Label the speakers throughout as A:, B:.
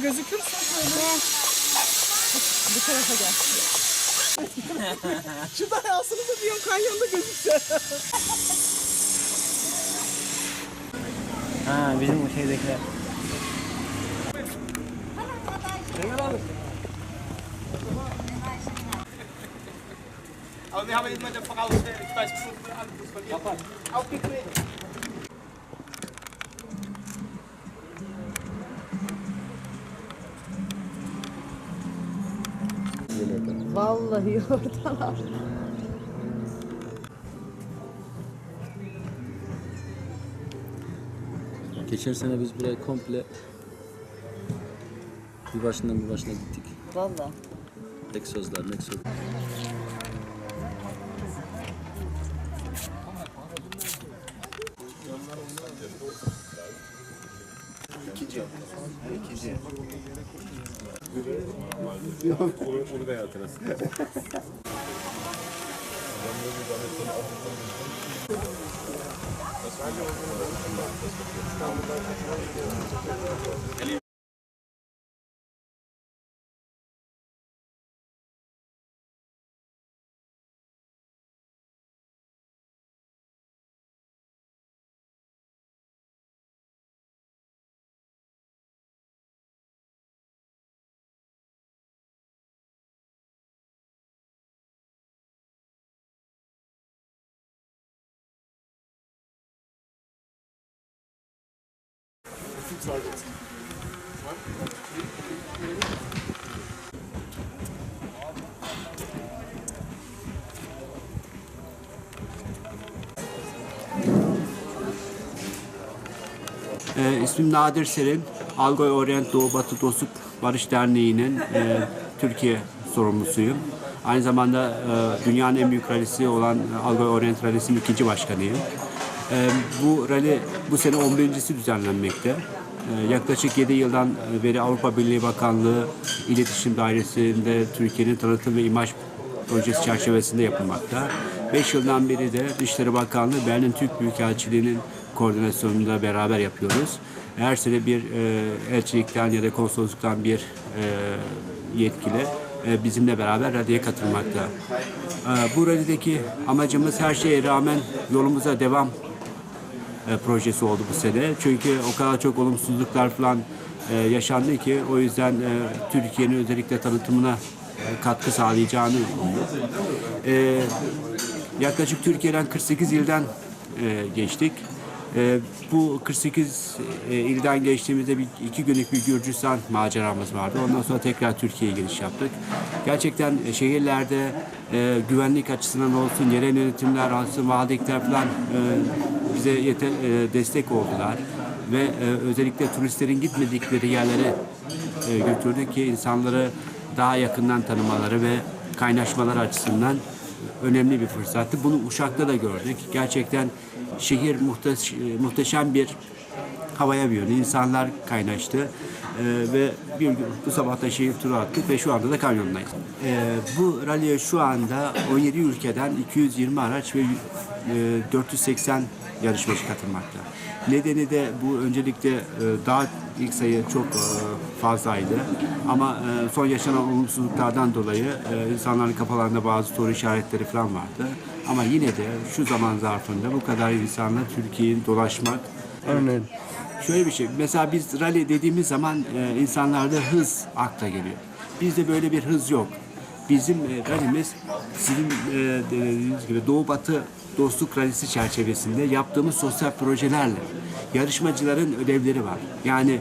A: gözükürsen şöyle. Bu tarafa gel. Şuradan yansınız da diyorum kanyonda gözükse.
B: Ha bizim o şeydekiler.
C: Aber wir haben immer eine Frau, ich weiß bestimmt alles von ihr. Aufgeklebt.
A: Vallahi oradalar.
D: Geçen sene biz burayı komple bir başından bir başına gittik
A: göre normalde. onu, onu da hatırlasın.
D: Eli Egzozlar, meksozlar.
E: Ee, ismim Nadir Selim. Algoy Orient Doğu Batı Dostluk Barış Derneği'nin e, Türkiye sorumlusuyum. Aynı zamanda e, dünyanın en büyük rallisi olan Algoy Orient Rally'sinin ikinci başkanıyım. E, bu rally bu sene 11.si düzenlenmekte. E, yaklaşık 7 yıldan beri Avrupa Birliği Bakanlığı İletişim Dairesi'nde Türkiye'nin tanıtım ve imaj projesi çerçevesinde yapılmakta. 5 yıldan beri de Dışişleri Bakanlığı Berlin Türk Büyükelçiliği'nin koordinasyonunda beraber yapıyoruz. Her sene bir e, elçilikten ya da konsolosluktan bir e, yetkili e, bizimle beraber radyoya katılmakta. E, bu radyodaki amacımız her şeye rağmen yolumuza devam e, projesi oldu bu sene. Çünkü o kadar çok olumsuzluklar falan e, yaşandı ki o yüzden e, Türkiye'nin özellikle tanıtımına katkı sağlayacağını umuyoruz. E, yaklaşık Türkiye'den 48 ilden geçtik. Bu 48 e, ilden geçtiğimizde bir, iki günlük bir Gürcistan maceramız vardı. Ondan sonra tekrar Türkiye'ye giriş yaptık. Gerçekten şehirlerde güvenlik açısından olsun, yerel yönetimler olsun, valilikler falan bize yete, e, destek oldular. Ve e, özellikle turistlerin gitmedikleri yerlere e, götürdük ki insanları daha yakından tanımaları ve kaynaşmalar açısından önemli bir fırsattı. Bunu Uşak'ta da gördük. Gerçekten şehir muhteş- muhteşem bir havaya büründü. İnsanlar kaynaştı. Ee, ve bir gün bu sabah da şehir turu attık ve şu anda da kanyondayız. Ee, bu rally'e şu anda 17 ülkeden 220 araç ve e, 480 yarışmacı katılmakta. Nedeni de bu öncelikle e, daha ilk sayı çok e, fazlaydı. Ama e, son yaşanan olumsuzluklardan dolayı e, insanların kafalarında bazı soru işaretleri falan vardı. Ama yine de şu zaman zarfında bu kadar insanla Türkiye'yi dolaşmak
B: Örneğin.
E: Şöyle bir şey. Mesela biz rally dediğimiz zaman e, insanlarda hız akla geliyor. Bizde böyle bir hız yok. Bizim e, rallimiz sizin e, dediğiniz gibi Doğu Batı Dostluk Rallisi çerçevesinde yaptığımız sosyal projelerle yarışmacıların ödevleri var. Yani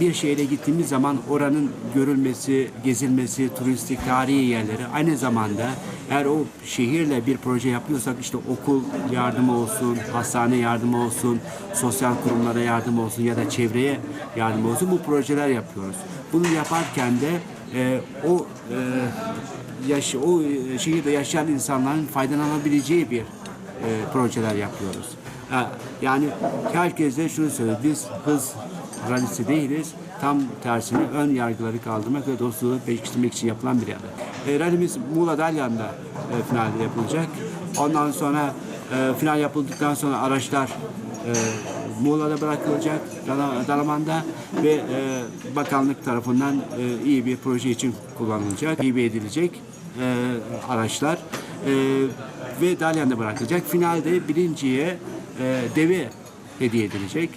E: bir şehre gittiğimiz zaman oranın görülmesi, gezilmesi, turistik, tarihi yerleri aynı zamanda eğer o şehirle bir proje yapıyorsak işte okul yardımı olsun, hastane yardımı olsun, sosyal kurumlara yardım olsun ya da çevreye yardım olsun bu projeler yapıyoruz. Bunu yaparken de e, o e, yaş o e, şehirde yaşayan insanların faydalanabileceği bir e, projeler yapıyoruz. Yani herkese şunu söylüyor, biz hız rallisi değiliz. Tam tersine ön yargıları kaldırmak ve dostluğu pekiştirmek için yapılan bir yarış. E, rallimiz Muğla Dalyan'da e, finalde yapılacak. Ondan sonra e, final yapıldıktan sonra araçlar e, Muğla'da bırakılacak Dala- Dalaman'da ve e, bakanlık tarafından e, iyi bir proje için kullanılacak, hibe edilecek e, araçlar e, ve Dalyan'da bırakılacak. Finalde birinciye e, deve hediye edilecek.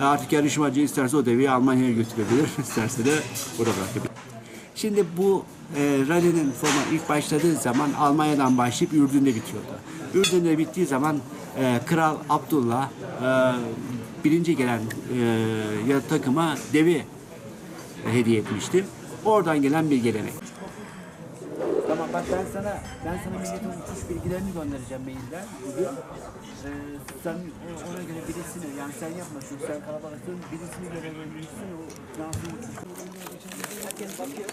E: Artık yarışmacı isterse o deveyi Almanya'ya götürebilir, isterse de burada bırakabilir. Şimdi bu e, rally'nin formu ilk başladığı zaman Almanya'dan başlayıp Ürdün'de bitiyordu. Ürdün'de bittiği zaman e, Kral Abdullah e, birinci gelen e, takıma devi hediye etmişti. Oradan gelen bir gelenek. Bak ben sana ben sana milletin uçuş bilgilerini göndereceğim mailden bugün. Ee, sen o- ona göre birisini yani sen yapma çünkü sen kalabalıksın birisini görebilirsin o nasıl uçuş. Herkes bakıyor.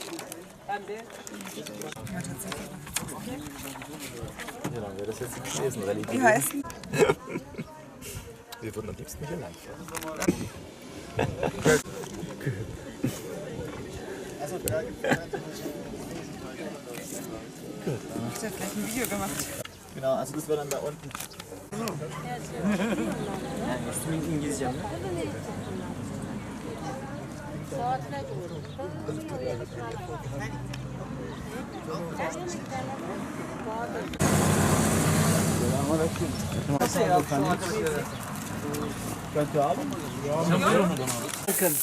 E: Hem de
C: Wir würden am liebsten hier lang. Ich habe gleich ein Video gemacht. Genau, also das war dann da unten. Was trinken die sich an? Selamünaleyküm. Kötü abi mi? Bakın.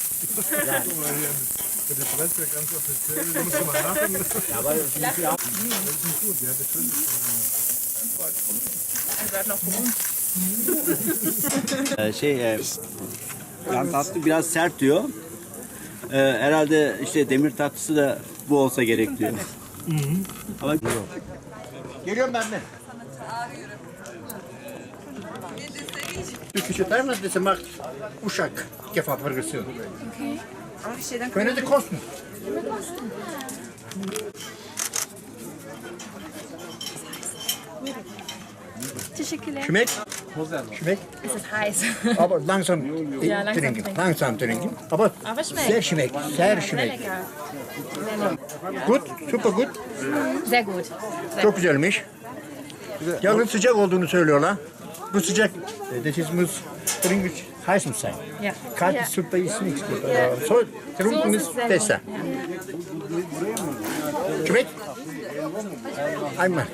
B: Ee, şey e, yan tatlı biraz sert diyor. Ee, herhalde işte demir tatlısı da bu olsa gerek diyor. Ama
C: Geliyorum ben de. Türkische Timer, das macht Uschak Gefahrvergrößerung. Okay. Sie kosten?
F: Teşekkürler.
C: Schmeckt? Schmeckt?
F: Es ist heiß.
C: Aber langsam,
F: Ja, langsam
C: trinken.
F: trinken.
C: Langsam trinken. Aber,
F: Aber schmeckt.
C: sehr schmeckt. Sehr schmeckt. Gut, super gut.
F: Sehr gut.
C: Çok güzelmiş. Yalnız sıcak olduğunu söylüyorlar. Bu sıcak. e, ist muss trinken heiß muss sein.
F: Ja.
C: Kalte. Suppe ist nichts gut.
F: Ja.
C: So trinken
F: So
C: ist
F: ist
C: besser. Schmeckt? Einmal.